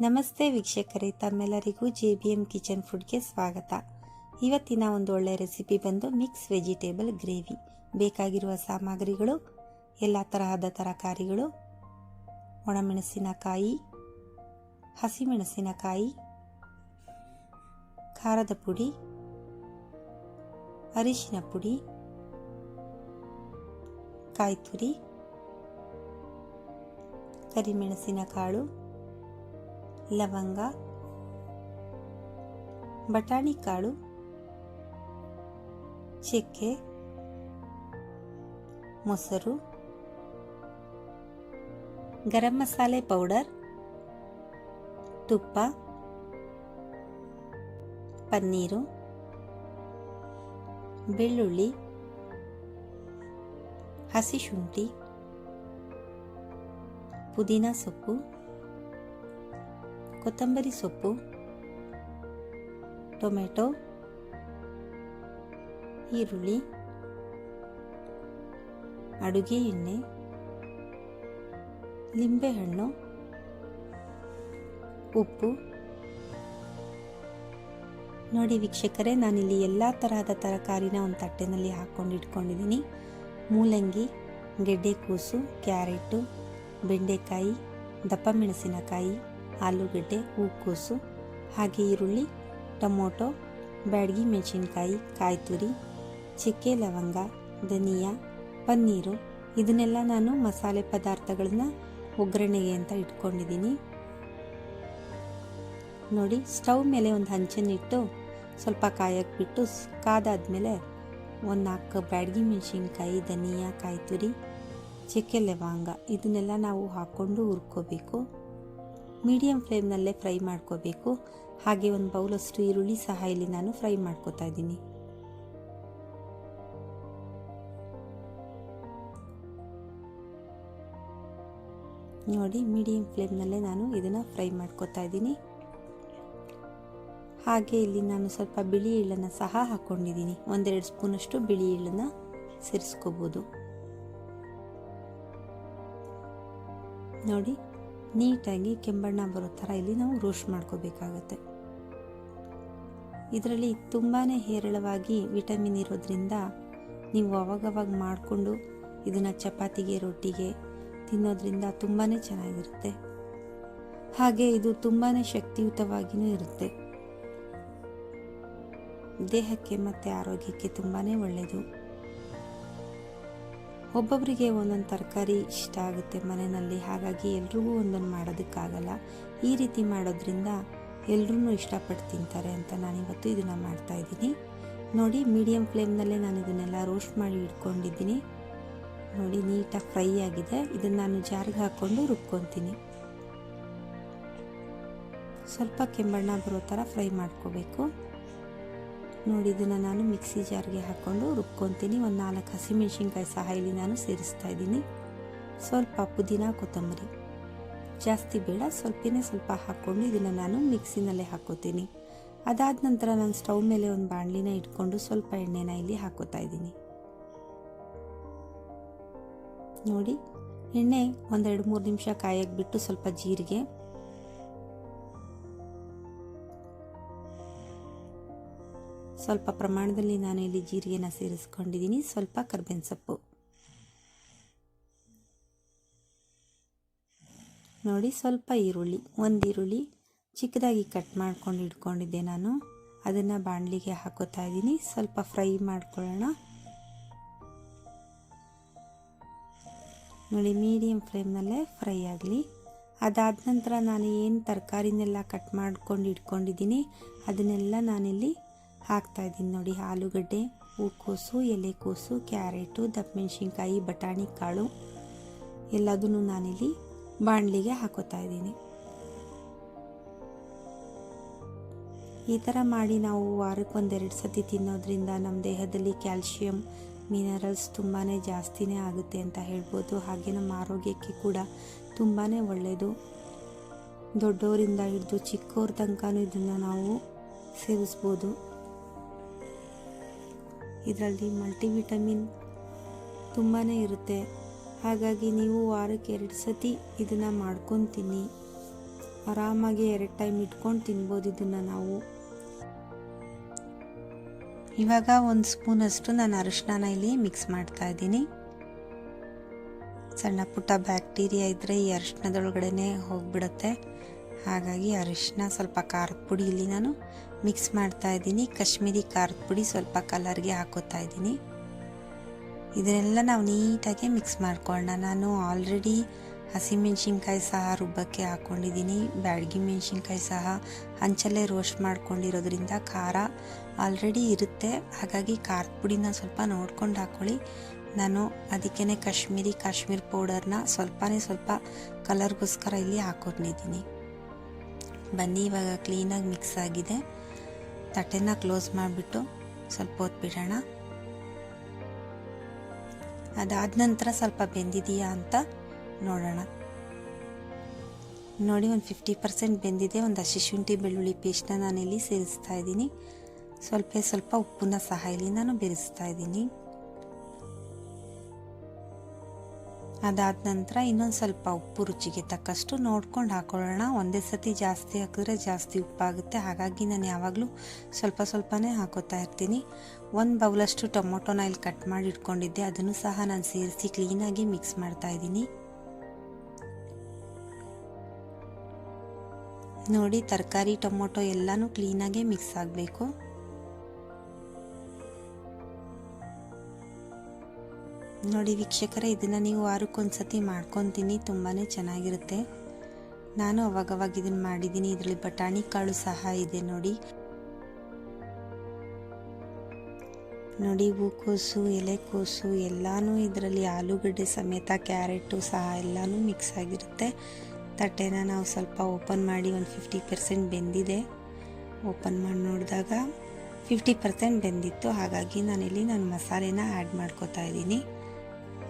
ನಮಸ್ತೆ ವೀಕ್ಷಕರೇ, ತಮ್ಮೆಲ್ಲರಿಗೂ ಜೆ ಬಿ ಎಂ ಕಿಚನ್ ಫುಡ್ಗೆ ಸ್ವಾಗತ. ಇವತ್ತಿನ ಒಂದು ಒಳ್ಳೆಯ ರೆಸಿಪಿ ಬಂದು ಮಿಕ್ಸ್ ವೆಜಿಟೇಬಲ್ ಗ್ರೇವಿ. ಬೇಕಾಗಿರುವ ಸಾಮಗ್ರಿಗಳು, ಎಲ್ಲ ತರಹದ ತರಕಾರಿಗಳು, ಒಣಮೆಣಸಿನಕಾಯಿ, ಹಸಿಮೆಣಸಿನಕಾಯಿ, ಖಾರದ ಪುಡಿ, ಅರಿಶಿನ ಪುಡಿ ಕಾಯಿ ತುರಿ ಕರಿಮೆಣಸಿನ ಕಾಳು ಲವಂಗ, ಬಟಾಣಿ ಕಾಳು, ಚಕ್ಕೆ, ಮೊಸರು, ಗರಂ ಮಸಾಲೆ ಪೌಡರ್, ತುಪ್ಪ, ಪನ್ನೀರು, ಬೆಳ್ಳುಳ್ಳಿ, ಹಸಿ ಶುಂಠಿ, ಪುದೀನ ಸೊಪ್ಪು. ಕೊತ್ತಂಬರಿ ಸೊಪ್ಪು, ಟೊಮೆಟೊ, ಈರುಳ್ಳಿ, ಅಡುಗೆ ಎಣ್ಣೆ, ಲಿಂಬೆಹಣ್ಣು, ಉಪ್ಪು. ನೋಡಿ ವೀಕ್ಷಕರೇ, ನಾನಿಲ್ಲಿ ಎಲ್ಲ ತರಹದ ತರಕಾರಿನ ಒಂದು ತಟ್ಟೆನಲ್ಲಿ ಹಾಕ್ಕೊಂಡು ಇಟ್ಕೊಂಡಿದ್ದೀನಿ. ಮೂಲಂಗಿ ಗೆಡ್ಡೆಕೋಸು ಕ್ಯಾರೆಟು, ಬೆಂಡೆಕಾಯಿ, ದಪ್ಪ ಮೆಣಸಿನಕಾಯಿ ಆಲೂಗಡ್ಡೆ, ಹೂಕೋಸು, ಹಾಗೆ ಈರುಳ್ಳಿ, ಟೊಮೊಟೊ, ಬ್ಯಾಡ್ಗಿ, ಮೆಣಸಿನ್ಕಾಯಿ ಕಾಯಿ ತುರಿ ಚಕ್ಕೆ, ಲವಂಗ, ಧನಿಯಾ, ಪನ್ನೀರು. ಇದನ್ನೆಲ್ಲ ನಾನು ಮಸಾಲೆ ಪದಾರ್ಥಗಳನ್ನ ಒಗ್ಗರಣೆಗೆ ಅಂತ ಇಟ್ಕೊಂಡಿದ್ದೀನಿ. ನೋಡಿ, ಸ್ಟವ್ ಮೇಲೆ ಒಂದು ಹಂಚನ್ನಿಟ್ಟು ಸ್ವಲ್ಪ ಕಾಯಕ್ಕೆ ಬಿಟ್ಟು ಕಾದಾದ್ಮೇಲೆ ಒಂದು ನಾಲ್ಕು ಬ್ಯಾಡ್ಗಿ, ಮೆಣಸಿನ್ಕಾಯಿ, ಧನಿಯಾ ಕಾಯಿ ತುರಿ ಚಕ್ಕೆ, ಲವಂಗ. ಇದನ್ನೆಲ್ಲ ನಾವು ಹಾಕ್ಕೊಂಡು ಹುರ್ಕೋಬೇಕು. ಮೀಡಿಯಂ ಫ್ಲೇಮ್ನಲ್ಲೇ ಫ್ರೈ ಮಾಡ್ಕೋಬೇಕು. ಹಾಗೆ ಒಂದು ಬೌಲಷ್ಟು ಈರುಳ್ಳಿ ಸಹ ಇಲ್ಲಿ ನಾನು ಫ್ರೈ ಮಾಡ್ಕೋತಾ ಇದ್ದೀನಿ. ನೋಡಿ, ಮೀಡಿಯಂ ಫ್ಲೇಮ್ನಲ್ಲೇ ನಾನು ಇದನ್ನು ಫ್ರೈ ಮಾಡ್ಕೋತಾ ಇದ್ದೀನಿ. ಹಾಗೆ ಇಲ್ಲಿ ನಾನು ಸ್ವಲ್ಪ ಬಿಳಿ ಎಳ್ಳನ್ನು ಸಹ ಹಾಕ್ಕೊಂಡಿದ್ದೀನಿ ಒಂದೆರಡು ಸ್ಪೂನಷ್ಟು ಬಿಳಿ ಎಳ್ಳನ್ನು ಸೇರಿಸ್ಕೋಬೋದು. ನೋಡಿ ನೀಟಾಗಿ ಕೆಂಬಣ್ಣ ಬರೋ ಥರ ಇಲ್ಲಿ ನಾವು ರೋಸ್ಟ್ ಮಾಡ್ಕೋಬೇಕಾಗತ್ತೆ. ಇದರಲ್ಲಿ ತುಂಬಾ ಹೇರಳವಾಗಿ ವಿಟಮಿನ್ ಇರೋದ್ರಿಂದ ನೀವು ಅವಾಗವಾಗ ಮಾಡಿಕೊಂಡು ಇದನ್ನು ಚಪಾತಿಗೆ, ರೊಟ್ಟಿಗೆ ತಿನ್ನೋದ್ರಿಂದ ತುಂಬಾ ಚೆನ್ನಾಗಿರುತ್ತೆ. ಹಾಗೆ ಇದು ತುಂಬಾ ಶಕ್ತಿಯುತವಾಗಿಯೂ ಇರುತ್ತೆ. ದೇಹಕ್ಕೆ ಮತ್ತು ಆರೋಗ್ಯಕ್ಕೆ ತುಂಬಾ ಒಳ್ಳೆಯದು ಒಬ್ಬೊಬ್ಬರಿಗೆ ಒಂದೊಂದು ತರಕಾರಿ ಇಷ್ಟ ಆಗುತ್ತೆ ಮನೆಯಲ್ಲಿ, ಹಾಗಾಗಿ ಎಲ್ರಿಗೂ ಒಂದೊಂದು ಮಾಡೋದಕ್ಕಾಗಲ್ಲ. ಈ ರೀತಿ ಮಾಡೋದ್ರಿಂದ ಎಲ್ರೂ ಇಷ್ಟಪಟ್ಟು ತಿಂತಾರೆ ಅಂತ ನಾನಿವತ್ತು ಇದನ್ನು ಮಾಡ್ತಾ ಇದ್ದೀನಿ. ನೋಡಿ ಮೀಡಿಯಮ್ ಫ್ಲೇಮ್ನಲ್ಲೇ ನಾನು ಇದನ್ನೆಲ್ಲ ರೋಸ್ಟ್ ಮಾಡಿ ಇಟ್ಕೊಂಡಿದ್ದೀನಿ. ನೋಡಿ, ನೀಟಾಗಿ ಫ್ರೈ ಆಗಿದೆ. ಇದನ್ನು ನಾನು ಜಾರಿಗೆ ಹಾಕ್ಕೊಂಡು ರುಬ್ಕೊತೀನಿ. ಸ್ವಲ್ಪ ಕೆಂಬಣ್ಣ ಬರೋ ಥರ ಫ್ರೈ ಮಾಡ್ಕೋಬೇಕು. ನೋಡಿ, ಇದನ್ನು ನಾನು ಮಿಕ್ಸಿ ಜಾರ್ಗೆ ಹಾಕ್ಕೊಂಡು ರುಬ್ಕೊತೀನಿ. ಒಂದು ನಾಲ್ಕು ಹಸಿಮೆಣ್ಸಿನ್ಕಾಯಿ ಸಹ ಇಲ್ಲಿ ನಾನು ಸೇರಿಸ್ತಾ ಇದ್ದೀನಿ. ಸ್ವಲ್ಪ ಪುದೀನ, ಕೊತ್ತಂಬರಿ. ಜಾಸ್ತಿ ಬೇಡ, ಸ್ವಲ್ಪನೇ ಸ್ವಲ್ಪ ಹಾಕ್ಕೊಂಡು ಇದನ್ನು ನಾನು ಮಿಕ್ಸಿನಲ್ಲೇ ಹಾಕೋತೀನಿ. ಅದಾದ ನಂತರ ನಾನು ಸ್ಟವ್ ಮೇಲೆ ಒಂದು ಬಾಣಲಿನ ಇಟ್ಕೊಂಡು ಸ್ವಲ್ಪ ಎಣ್ಣೆನ ಇಲ್ಲಿ ಹಾಕೋತಾ ಇದ್ದೀನಿ. ನೋಡಿ, ಎಣ್ಣೆ ಒಂದೆರಡು ಮೂರು ನಿಮಿಷ ಕಾಯಕ್ಕೆ ಬಿಟ್ಟು ಸ್ವಲ್ಪ ಜೀರಿಗೆ ಸ್ವಲ್ಪ ಪ್ರಮಾಣದಲ್ಲಿ ನಾನು ಇಲ್ಲಿ ಜೀರಿಗೆನ ಸೇರಿಸ್ಕೊಂಡಿದ್ದೀನಿ. ಸ್ವಲ್ಪ ಕರ್ಬೇವಿನ ಸೊಪ್ಪು. ನೋಡಿ, ಸ್ವಲ್ಪ ಈರುಳ್ಳಿ. ಒಂದು ಈರುಳ್ಳಿ ಚಿಕ್ಕದಾಗಿ ಕಟ್ ಮಾಡ್ಕೊಂಡು ಇಟ್ಕೊಂಡಿದ್ದೆ ನಾನು. ಅದನ್ನು ಬಾಣಲಿಗೆ ಹಾಕೋತಾ ಇದ್ದೀನಿ. ಸ್ವಲ್ಪ ಫ್ರೈ ಮಾಡ್ಕೊಳ್ಳೋಣ. ನೋಡಿ, ಮೀಡಿಯಂ ಫ್ಲೇಮ್ನಲ್ಲೇ ಫ್ರೈ ಆಗಲಿ. ಅದಾದ ನಂತರ ನಾನು ಏನು ತರಕಾರಿನೆಲ್ಲ ಕಟ್ ಮಾಡ್ಕೊಂಡು ಇಟ್ಕೊಂಡಿದ್ದೀನಿ, ಅದನ್ನೆಲ್ಲ ನಾನಿಲ್ಲಿ ಹಾಕ್ತಾ ಇದ್ದೀನಿ ನೋಡಿ, ಆಲೂಗಡ್ಡೆ, ಹೂಕೋಸು, ಎಲೆಕೋಸು, ಕ್ಯಾರೆಟು ದಪ್ಪಮೆಣ್ಸಿನ್ಕಾಯಿ ಬಟಾಣಿ, ಕಾಳು, ಎಲ್ಲದನ್ನು ನಾನಿಲ್ಲಿ ಬಾಣಲಿಗೆ ಹಾಕೋತಾ ಇದ್ದೀನಿ. ಈ ಥರ ಮಾಡಿ ನಾವು ವಾರಕ್ಕೆ ಒಂದೆರಡು ಸತಿ ತಿನ್ನೋದ್ರಿಂದ ನಮ್ಮ ದೇಹದಲ್ಲಿ ಕ್ಯಾಲ್ಶಿಯಂ, ಮಿನರಲ್ಸ್ ತುಂಬಾ ಜಾಸ್ತಿನೇ ಆಗುತ್ತೆ ಅಂತ ಹೇಳ್ಬೋದು. ಹಾಗೆ ನಮ್ಮ ಆರೋಗ್ಯಕ್ಕೆ ಕೂಡ ತುಂಬಾ ಒಳ್ಳೆಯದು ದೊಡ್ಡವರಿಂದ ಹಿಡಿದು ಚಿಕ್ಕವ್ರ ತನಕ ಇದನ್ನು ನಾವು ಸೇವಿಸ್ಬೋದು. ಇದರಲ್ಲಿ ಮಲ್ಟಿವಿಟಮಿನ್ ತುಂಬಾ ಇರುತ್ತೆ. ಹಾಗಾಗಿ ನೀವು ವಾರಕ್ಕೆ ಎರಡು ಸತಿ ಇದನ್ನು ಮಾಡ್ಕೊಂಡು ತಿನ್ನಿ ಆರಾಮಾಗಿ ಎರಡು ಟೈಮ್ ಇಟ್ಕೊಂಡು ತಿನ್ಬೋದು ಇದನ್ನು ನಾವು. ಇವಾಗ ಒಂದು ಸ್ಪೂನಷ್ಟು ನಾನು ಅರಿಶಿನ ಇಲ್ಲಿ ಮಿಕ್ಸ್ ಮಾಡ್ತಾ ಇದ್ದೀನಿ. ಸಣ್ಣ ಪುಟ್ಟ ಬ್ಯಾಕ್ಟೀರಿಯಾ ಇದ್ದರೆ ಈ ಅರಿಶಿನದೊಳಗಡೆ ಹೋಗಿಬಿಡುತ್ತೆ. ಹಾಗಾಗಿ ಅರಿಶಿನ ಸ್ವಲ್ಪ ಖಾರದ ಪುಡಿ ಇಲ್ಲಿ ನಾನು ಮಿಕ್ಸ್ ಮಾಡ್ತಾ ಇದ್ದೀನಿ. ಕಾಶ್ಮೀರಿ ಖಾರದ ಪುಡಿ ಸ್ವಲ್ಪ ಕಲರ್ಗೆ ಹಾಕೋತಾ ಇದ್ದೀನಿ. ಇದನ್ನೆಲ್ಲ ನಾವು ನೀಟಾಗಿ ಮಿಕ್ಸ್ ಮಾಡ್ಕೊಳ್ಳೋಣ. ನಾನು ಆಲ್ರೆಡಿ ಹಸಿಮೆಣ್ಸಿನ್ಕಾಯಿ ಸಹ ರುಬ್ಬಕ್ಕೆ ಹಾಕ್ಕೊಂಡಿದ್ದೀನಿ ಬ್ಯಾಡಗಿ ಮೆಣಸಿನ್ಕಾಯಿ ಸಹ ಹಂಚಲ್ಲೇ ರೋಸ್ಟ್ ಮಾಡ್ಕೊಂಡಿರೋದ್ರಿಂದ ಖಾರ ಆಲ್ರೆಡಿ ಇರುತ್ತೆ. ಹಾಗಾಗಿ ಖಾರದ ಪುಡಿನ ಸ್ವಲ್ಪ ನೋಡ್ಕೊಂಡು ಹಾಕ್ಕೊಳ್ಳಿ ನಾನು ಅದಕ್ಕೇ ಕಾಶ್ಮೀರಿ, ಕಾಶ್ಮೀರ್ ಪೌಡರ್ನ ಸ್ವಲ್ಪನೇ ಸ್ವಲ್ಪ ಕಲರ್ಗೋಸ್ಕರ ಇಲ್ಲಿ ಹಾಕೊಂಡಿದ್ದೀನಿ ಬನ್ನಿ, ಇವಾಗ ಕ್ಲೀನಾಗಿ ಮಿಕ್ಸ್ ಆಗಿದೆ. ತಟ್ಟೆನ ಕ್ಲೋಸ್ ಮಾಡಿಬಿಟ್ಟು ಸ್ವಲ್ಪ ಹೊತ್ತು ಬಿಡೋಣ. ಅದಾದ ನಂತರ ಸ್ವಲ್ಪ ಬೆಂದಿದೆಯಾ ಅಂತ ನೋಡೋಣ. ನೋಡಿ, ಒಂದು ಫಿಫ್ಟಿ ಪರ್ಸೆಂಟ್ ಬೆಂದಿದೆ. ಒಂದು ಹಸಿ ಶುಂಠಿ ಬೆಳ್ಳುಳ್ಳಿ ಪೇಸ್ಟ್ನ ನಾನಿಲ್ಲಿ ಸೇರಿಸ್ತಾ ಇದ್ದೀನಿ. ಸ್ವಲ್ಪ ಸ್ವಲ್ಪ ಉಪ್ಪನ್ನ ಸಹ ಇಲ್ಲಿ ನಾನು ಬೆರೆಸ್ತಾ ಇದ್ದೀನಿ. ಅದಾದ ನಂತರ ಇನ್ನೊಂದು ಸ್ವಲ್ಪ ಉಪ್ಪು ರುಚಿಗೆ ತಕ್ಕಷ್ಟು ನೋಡ್ಕೊಂಡು ಹಾಕೊಳ್ಳೋಣ. ಒಂದೇ ಸತಿ ಜಾಸ್ತಿ ಹಾಕಿದ್ರೆ ಜಾಸ್ತಿ ಉಪ್ಪಾಗುತ್ತೆ. ಹಾಗಾಗಿ ನಾನು ಯಾವಾಗಲೂ ಸ್ವಲ್ಪ ಸ್ವಲ್ಪನೇ ಹಾಕೋತಾ ಇರ್ತೀನಿ. ಒಂದು ಬೌಲಷ್ಟು ಟೊಮೊಟೊನ ಇಲ್ಲಿ ಕಟ್ ಮಾಡಿ ಇಟ್ಕೊಂಡಿದ್ದೆ. ಅದನ್ನು ಸಹ ನಾನು ಸೇರಿಸಿ ಕ್ಲೀನಾಗಿ ಮಿಕ್ಸ್ ಮಾಡ್ತಾ ಇದ್ದೀನಿ. ನೋಡಿ, ತರಕಾರಿ, ಟೊಮೊಟೊ ಎಲ್ಲನೂ ಕ್ಲೀನಾಗೆ ಮಿಕ್ಸ್ ಆಗಬೇಕು. ನೋಡಿ ವೀಕ್ಷಕರೇ, ಇದನ್ನು ನೀವು ವಾರಕ್ಕೊಂದ್ಸತಿ ಮಾಡ್ಕೊತೀನಿ ತುಂಬಾ ಚೆನ್ನಾಗಿರುತ್ತೆ. ನಾನು ಅವಾಗವಾಗ ಇದನ್ನು ಮಾಡಿದ್ದೀನಿ, ಇದರಲ್ಲಿ ಬಟಾಣಿ ಕಾಳು ಸಹ ಇದೆ ನೋಡಿ. ನೋಡಿ, ಹೂಕೋಸು, ಎಲೆಕೋಸು, ಎಲ್ಲನೂ ಇದರಲ್ಲಿ ಆಲೂಗಡ್ಡೆ ಸಮೇತ ಕ್ಯಾರೆಟು ಸಹ ಎಲ್ಲನೂ ಮಿಕ್ಸ್ ಆಗಿರುತ್ತೆ. ತಟ್ಟೆನ ನಾವು ಸ್ವಲ್ಪ ಓಪನ್ ಮಾಡಿ ಒಂದು ಫಿಫ್ಟಿ ಪರ್ಸೆಂಟ್ ಬೆಂದಿದೆ. ಓಪನ್ ಮಾಡಿ ನೋಡಿದಾಗ ಫಿಫ್ಟಿ ಪರ್ಸೆಂಟ್ ಬೆಂದಿತ್ತು. ಹಾಗಾಗಿ ನಾನಿಲ್ಲಿ ನಾನು ಮಸಾಲೆನ ಆ್ಯಡ್ ಮಾಡ್ಕೋತಾ ಇದ್ದೀನಿ.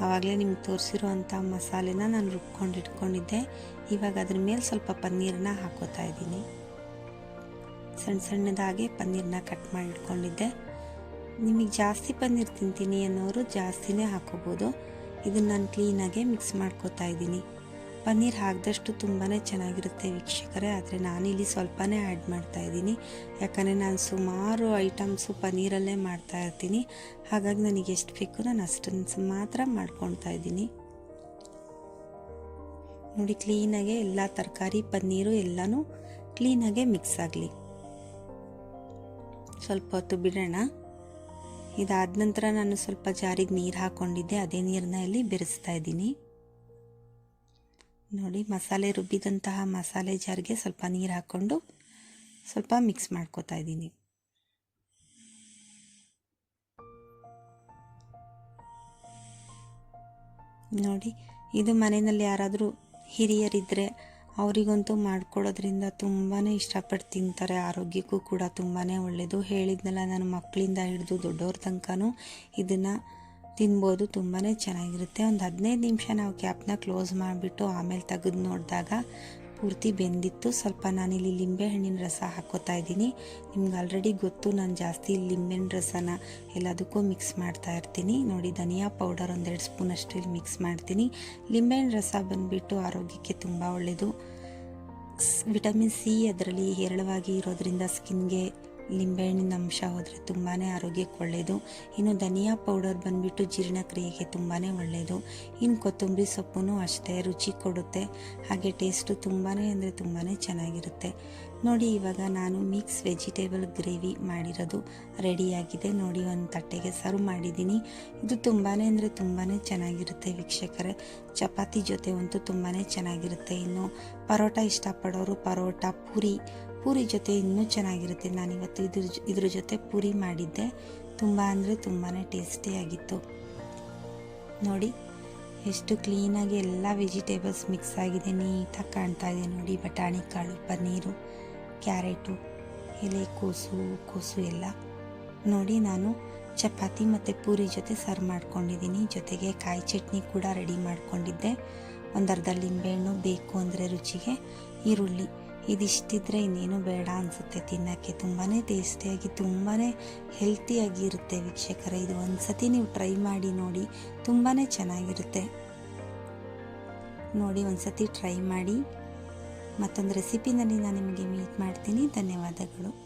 ಆವಾಗಲೇ ನಿಮ್ಗೆ ತೋರಿಸಿರುವಂಥ ಮಸಾಲೆನ ನಾನು ರುಬ್ಕೊಂಡು ಇಟ್ಕೊಂಡಿದ್ದೆ. ಇವಾಗ ಅದ್ರ ಮೇಲೆ ಸ್ವಲ್ಪ ಪನ್ನೀರನ್ನ ಹಾಕೋತಾ ಇದ್ದೀನಿ. ಸಣ್ಣ ಸಣ್ಣದಾಗಿ ಪನ್ನೀರನ್ನ ಕಟ್ ಮಾಡಿ ಇಟ್ಕೊಂಡಿದ್ದೆ. ನಿಮಗೆ ಜಾಸ್ತಿ ಪನ್ನೀರ್ ತಿಂತೀನಿ ಅನ್ನೋರು ಜಾಸ್ತಿನೇ ಹಾಕೋಬೋದು. ಇದನ್ನು ನಾನು ಕ್ಲೀನಾಗೆ ಮಿಕ್ಸ್ ಮಾಡ್ಕೋತಾ ಇದ್ದೀನಿ. ಪನ್ನೀರ್ ಹಾಕಿದಷ್ಟು ತುಂಬಾ ಚೆನ್ನಾಗಿರುತ್ತೆ ವೀಕ್ಷಕರೇ, ಆದರೆ ನಾನಿಲ್ಲಿ ಸ್ವಲ್ಪನೇ ಆ್ಯಡ್ ಮಾಡ್ತಾ ಇದ್ದೀನಿ. ಯಾಕಂದರೆ ನಾನು ಸುಮಾರು ಐಟಮ್ಸು ಪನ್ನೀರಲ್ಲೇ ಮಾಡ್ತಾ ಇರ್ತೀನಿ. ಹಾಗಾಗಿ ನನಗೆ ಎಷ್ಟು ಬೇಕು ನಾನು ಅಷ್ಟನ್ನು ಮಾತ್ರ ಮಾಡ್ಕೊಳ್ತಾ ಇದ್ದೀನಿ. ನೋಡಿ ಕ್ಲೀನಾಗೆ ಎಲ್ಲ ತರಕಾರಿ, ಪನ್ನೀರು ಎಲ್ಲನೂ ಕ್ಲೀನಾಗೆ ಮಿಕ್ಸ್ ಆಗಲಿ. ಸ್ವಲ್ಪ ಹೊತ್ತು ಬಿಡೋಣ. ಇದಾದ ನಂತರ ನಾನು ಸ್ವಲ್ಪ ಜಾರಿಗೆ ನೀರು ಹಾಕ್ಕೊಂಡಿದ್ದೆ ಅದೇ ನೀರನ್ನ ಇಲ್ಲಿ ಬೆರೆಸ್ತಾ ಇದ್ದೀನಿ. ನೋಡಿ, ಮಸಾಲೆ ರುಬ್ಬಿದಂತಹ ಮಸಾಲೆ ಜಾರಿಗೆ ಸ್ವಲ್ಪ ನೀರು ಹಾಕ್ಕೊಂಡು ಸ್ವಲ್ಪ ಮಿಕ್ಸ್ ಮಾಡ್ಕೋತಾ ಇದ್ದೀನಿ. ನೋಡಿ, ಇದು ಮನೆಯಲ್ಲಿ ಯಾರಾದರೂ ಹಿರಿಯರಿದ್ದರೆ ಅವರಿಗಂತೂ ಮಾಡ್ಕೊಡೋದ್ರಿಂದ ತುಂಬಾ ಇಷ್ಟಪಟ್ಟು ತಿಂತಾರೆ. ಆರೋಗ್ಯಕ್ಕೂ ಕೂಡ ತುಂಬಾ ಒಳ್ಳೆಯದು ಹೇಳಿದ್ನಲ್ಲ ನಾನು ಮಕ್ಕಳಿಂದ ಹಿಡಿದು ದೊಡ್ಡವ್ರ ತನಕನೂ ಇದನ್ನು ತಿನ್ಬೋದು ತುಂಬಾ ಚೆನ್ನಾಗಿರುತ್ತೆ. ಒಂದು ಹದಿನೈದು ನಿಮಿಷ ನಾವು ಕ್ಯಾಪ್ನ ಕ್ಲೋಸ್ ಮಾಡಿಬಿಟ್ಟು ಆಮೇಲೆ ತೆಗೆದು ನೋಡಿದಾಗ ಪೂರ್ತಿ ಬೆಂದಿತ್ತು. ಸ್ವಲ್ಪ ನಾನಿಲ್ಲಿ ಲಿಂಬೆಹಣ್ಣಿನ ರಸ ಹಾಕೋತಾ ಇದ್ದೀನಿ. ನಿಮ್ಗೆ ಆಲ್ರೆಡಿ ಗೊತ್ತು, ನಾನು ಜಾಸ್ತಿ ಲಿಂಬೆಹಣ್ಣು ರಸನ ಎಲ್ಲದಕ್ಕೂ ಮಿಕ್ಸ್ ಮಾಡ್ತಾ ಇರ್ತೀನಿ. ನೋಡಿ, ಧನಿಯಾ ಪೌಡರ್ ಒಂದೆರಡು ಸ್ಪೂನಷ್ಟು ಇಲ್ಲಿ ಮಿಕ್ಸ್ ಮಾಡ್ತೀನಿ. ಲಿಂಬೆಹಣ್ಣು ರಸ ಬಂದುಬಿಟ್ಟು ಆರೋಗ್ಯಕ್ಕೆ ತುಂಬ ಒಳ್ಳೆಯದು ವಿಟಮಿನ್ ಸಿ ಅದರಲ್ಲಿ ಹೇರಳವಾಗಿ ಇರೋದ್ರಿಂದ ಸ್ಕಿನ್ಗೆ ಲಿಂಬೆಹಣ್ಣಿನ ಅಂಶ ಹೋದರೆ ತುಂಬಾ ಆರೋಗ್ಯಕ್ಕೆ ಒಳ್ಳೆಯದು ಇನ್ನು ಧನಿಯಾ ಪೌಡರ್ ಬಂದುಬಿಟ್ಟು ಜೀರ್ಣಕ್ರಿಯೆಗೆ ತುಂಬಾ ಒಳ್ಳೆಯದು ಇನ್ನು ಕೊತ್ತಂಬರಿ ಸೊಪ್ಪು ಅಷ್ಟೇ ರುಚಿ ಕೊಡುತ್ತೆ. ಹಾಗೆ ಟೇಸ್ಟು ತುಂಬಾ ಅಂದರೆ ತುಂಬಾ ಚೆನ್ನಾಗಿರುತ್ತೆ. ನೋಡಿ, ಇವಾಗ ನಾನು ಮಿಕ್ಸ್ ವೆಜಿಟೇಬಲ್ ಗ್ರೇವಿ ಮಾಡಿರೋದು ರೆಡಿಯಾಗಿದೆ. ನೋಡಿ, ಒಂದು ತಟ್ಟೆಗೆ ಸರ್ವ್ ಮಾಡಿದ್ದೀನಿ. ಇದು ತುಂಬಾ ಅಂದರೆ ತುಂಬಾ ಚೆನ್ನಾಗಿರುತ್ತೆ ವೀಕ್ಷಕರೇ. ಚಪಾತಿ ಜೊತೆ ಅಂತೂ ತುಂಬಾ ಚೆನ್ನಾಗಿರುತ್ತೆ. ಇನ್ನು ಪರೋಟ ಇಷ್ಟಪಡೋರು ಪರೋಟ ಪೂರಿ ಪೂರಿ ಜೊತೆ ಇನ್ನೂ ಚೆನ್ನಾಗಿರುತ್ತೆ. ನಾನಿವತ್ತು ಇದ್ರ ಇದ್ರ ಜೊತೆ ಪೂರಿ ಮಾಡಿದ್ದೆ. ತುಂಬ ಅಂದರೆ ತುಂಬಾ ಟೇಸ್ಟಿಯಾಗಿತ್ತು ನೋಡಿ, ಎಷ್ಟು ಕ್ಲೀನಾಗಿ ಎಲ್ಲ ವೆಜಿಟೇಬಲ್ಸ್ ಮಿಕ್ಸ್ ಆಗಿದೆ. ನೀಟಾಗಿ ಕಾಣ್ತಾ ಇದೆ ನೋಡಿ, ಬಟಾಣಿ, ಕಾಳು, ಪನ್ನೀರು, ಕ್ಯಾರೆಟು ಎಲೆಕೋಸು ಕೋಸು ಎಲ್ಲ. ನೋಡಿ, ನಾನು ಚಪಾತಿ ಮತ್ತು ಪೂರಿ ಜೊತೆ ಸರ್ವ್ ಮಾಡ್ಕೊಂಡಿದ್ದೀನಿ. ಜೊತೆಗೆ ಕಾಯಿ ಚಟ್ನಿ ಕೂಡ ರೆಡಿ ಮಾಡ್ಕೊಂಡಿದ್ದೆ. ಒಂದು ಅರ್ಧ ಲಿಂಬೆಹಣ್ಣು ಬೇಕು ಅಂದರೆ ರುಚಿಗೆ. ಈರುಳ್ಳಿ. ಇದಿಷ್ಟಿದ್ರೆ ಇನ್ನೇನು ಬೇಡ ಅನಿಸುತ್ತೆ ತಿನ್ನೋಕ್ಕೆ. ತುಂಬಾ ಟೇಸ್ಟಿಯಾಗಿ ತುಂಬಾ ಹೆಲ್ತಿಯಾಗಿ ಇರುತ್ತೆ ವೀಕ್ಷಕರೇ. ಇದು ಒಂದು ಸತಿ ನೀವು ಟ್ರೈ ಮಾಡಿ ನೋಡಿ ತುಂಬಾ ಚೆನ್ನಾಗಿರುತ್ತೆ. ನೋಡಿ ಒಂದು ಸತಿ ಟ್ರೈ ಮಾಡಿ. ಮತ್ತೊಂದು ರೆಸಿಪಿನಲ್ಲಿ ನಾನು ನಿಮಗೆ ಮೀಟ್ ಮಾಡ್ತೀನಿ. ಧನ್ಯವಾದಗಳು.